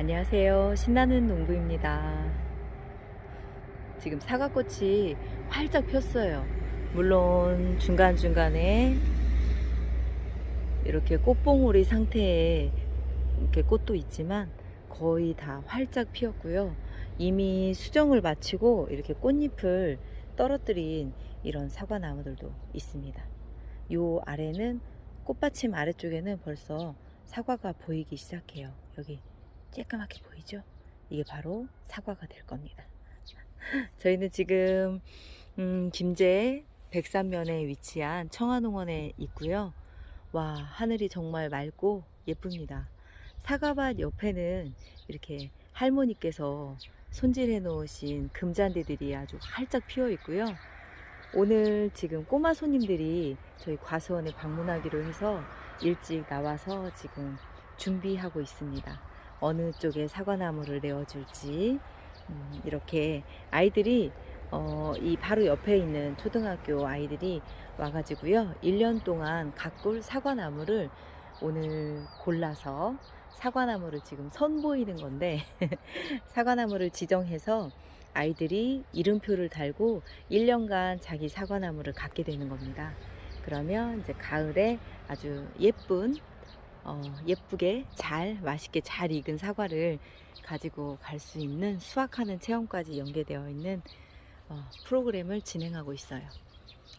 안녕하세요. 신나는 농부입니다. 지금 사과꽃이 활짝 폈어요. 물론 중간중간에 이렇게 꽃봉오리 상태의 이렇게 꽃도 있지만 거의 다 활짝 피었고요. 이미 수정을 마치고 이렇게 꽃잎을 떨어뜨린 이런 사과나무들도 있습니다. 요 아래는 꽃받침 아래쪽에는 벌써 사과가 보이기 시작해요. 여기 쬐까맣게 보이죠? 이게 바로 사과가 될 겁니다. 저희는 지금 음, 김제 백산면에 위치한 청화농원에 있고요. 와 하늘이 정말 맑고 예쁩니다. 사과밭 옆에는 이렇게 할머니께서 손질해 놓으신 금잔디들이 아주 활짝 피어 있고요. 오늘 지금 꼬마 손님들이 저희 과수원에 방문하기로 해서 일찍 나와서 지금 준비하고 있습니다. 어느 쪽에 사과나무를 내어줄지 음, 이렇게 아이들이 어, 이 바로 옆에 있는 초등학교 아이들이 와가지고요. 1년 동안 가꿀 사과나무를 오늘 골라서 사과나무를 지금 선보이는 건데 사과나무를 지정해서 아이들이 이름표를 달고 1년간 자기 사과나무를 갖게 되는 겁니다. 그러면 이제 가을에 아주 예쁜 어, 예쁘게 잘 맛있게 잘 익은 사과를 가지고 갈 수 있는 수확하는 체험까지 연계되어 있는 어, 프로그램을 진행하고 있어요.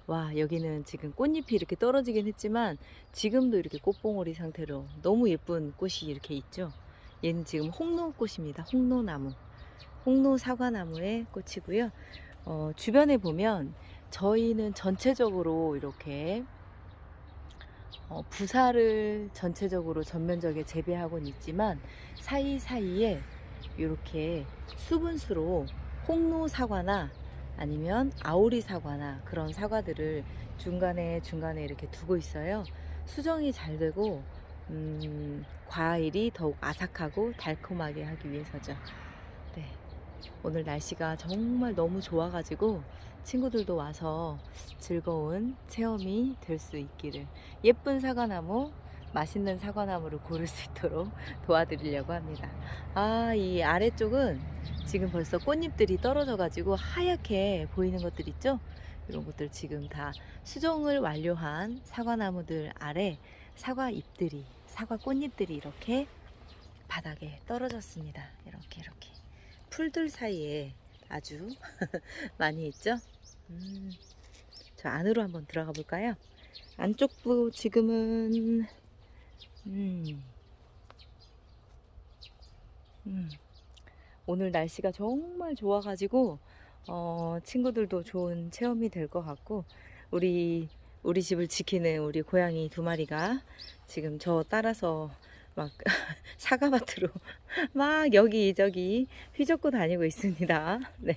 와 여기는 지금 꽃잎이 이렇게 떨어지긴 했지만 지금도 이렇게 꽃봉오리 상태로 너무 예쁜 꽃이 이렇게 있죠. 얘는 지금 홍로꽃입니다. 홍로나무, 홍로 사과나무의 꽃이고요. 어, 주변에 보면 저희는 전체적으로 이렇게 어, 부사를 전체적으로 전면적에 재배하고는 있지만 사이사이에 이렇게 수분수로 홍로 사과나 아니면 아오리 사과나 그런 사과들을 중간에 중간에 이렇게 두고 있어요. 수정이 잘 되고 음, 과일이 더욱 아삭하고 달콤하게 하기 위해서죠. 네. 오늘 날씨가 정말 너무 좋아가지고 친구들도 와서 즐거운 체험이 될 수 있기를 예쁜 사과나무 맛있는 사과나무를 고를 수 있도록 도와드리려고 합니다. 아, 이 아래쪽은 지금 벌써 꽃잎들이 떨어져가지고 하얗게 보이는 것들 있죠? 이런 것들 지금 다 수정을 완료한 사과나무들 아래 사과 잎들이, 사과 꽃잎들이 이렇게 바닥에 떨어졌습니다. 이렇게, 이렇게. 풀들 사이에 아주 많이 있죠? 음, 저 안으로 한번 들어가 볼까요? 안쪽부 지금은 음, 음, 오늘 날씨가 정말 좋아가지고 어, 친구들도 좋은 체험이 될 것 같고 우리 우리 집을 지키는 우리 고양이 두 마리가 지금 저 따라서 막 사과밭으로 막 여기저기 휘젓고 다니고 있습니다. 네.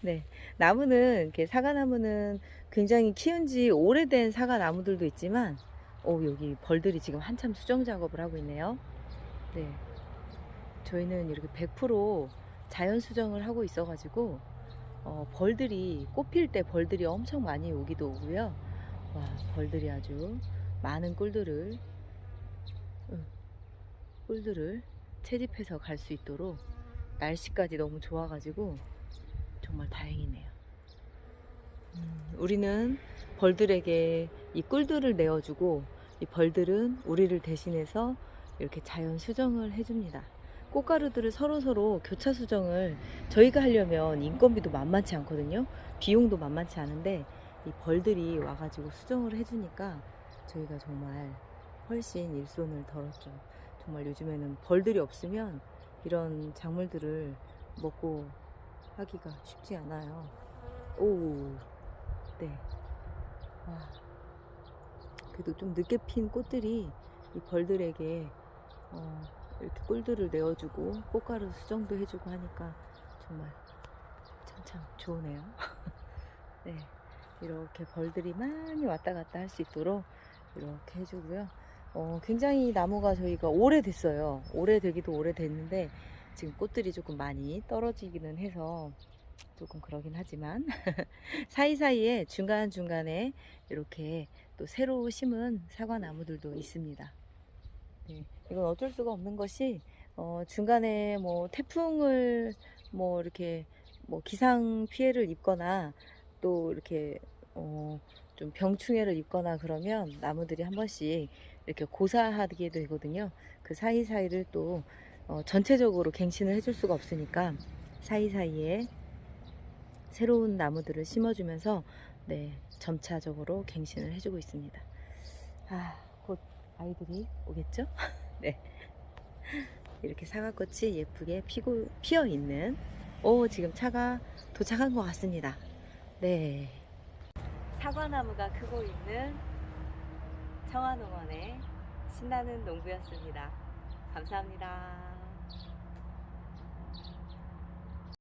네. 나무는 이렇게 사과나무는 굉장히 키운 지 오래된 사과나무들도 있지만 오 여기 벌들이 지금 한참 수정 작업을 하고 있네요. 네. 저희는 이렇게 100% 자연 수정을 하고 있어 가지고 어, 벌들이 꽃필 때 벌들이 엄청 많이 오기도 오고요. 와, 벌들이 아주 많은 꿀들을 응, 꿀들을 채집해서 갈 수 있도록 날씨까지 너무 좋아가지고 정말 다행이네요. 음, 우리는 벌들에게 이 꿀들을 내어주고 이 벌들은 우리를 대신해서 이렇게 자연 수정을 해줍니다. 꽃가루들을 서로서로 교차 수정을 저희가 하려면 인건비도 만만치 않거든요. 비용도 만만치 않은데 이 벌들이 와가지고 수정을 해주니까 저희가 정말 훨씬 일손을 덜었죠. 정말 요즘에는 벌들이 없으면 이런 작물들을 먹고 하기가 쉽지 않아요. 오, 네. 와. 그래도 좀 늦게 핀 꽃들이 이 벌들에게 어, 이렇게 꿀들을 내어주고 꽃가루 수정도 해주고 하니까 정말 참참 좋으네요. 네. 이렇게 벌들이 많이 왔다 갔다 할 수 있도록 이렇게 해주고요. 어, 굉장히 나무가 저희가 오래됐어요. 오래되기도 오래됐는데 지금 꽃들이 조금 많이 떨어지기는 해서 조금 그러긴 하지만 사이사이에 중간중간에 이렇게 또 새로 심은 사과 나무들도 있습니다. 네, 이건 어쩔 수가 없는 것이 어, 중간에 뭐 태풍을 뭐 이렇게 뭐 기상 피해를 입거나 또 이렇게 어, 좀 병충해를 입거나 그러면 나무들이 한 번씩 이렇게 고사하게 되거든요. 그 사이사이를 또 어, 전체적으로 갱신을 해줄 수가 없으니까 사이사이에 새로운 나무들을 심어주면서 네, 점차적으로 갱신을 해주고 있습니다. 아, 곧 아이들이 오겠죠? 네. 이렇게 사과꽃이 예쁘게 피고, 피어 있는, 오, 지금 차가 도착한 것 같습니다. 네. 사과나무가 크고 있는 청화농원의 신나는 농부였습니다. 감사합니다.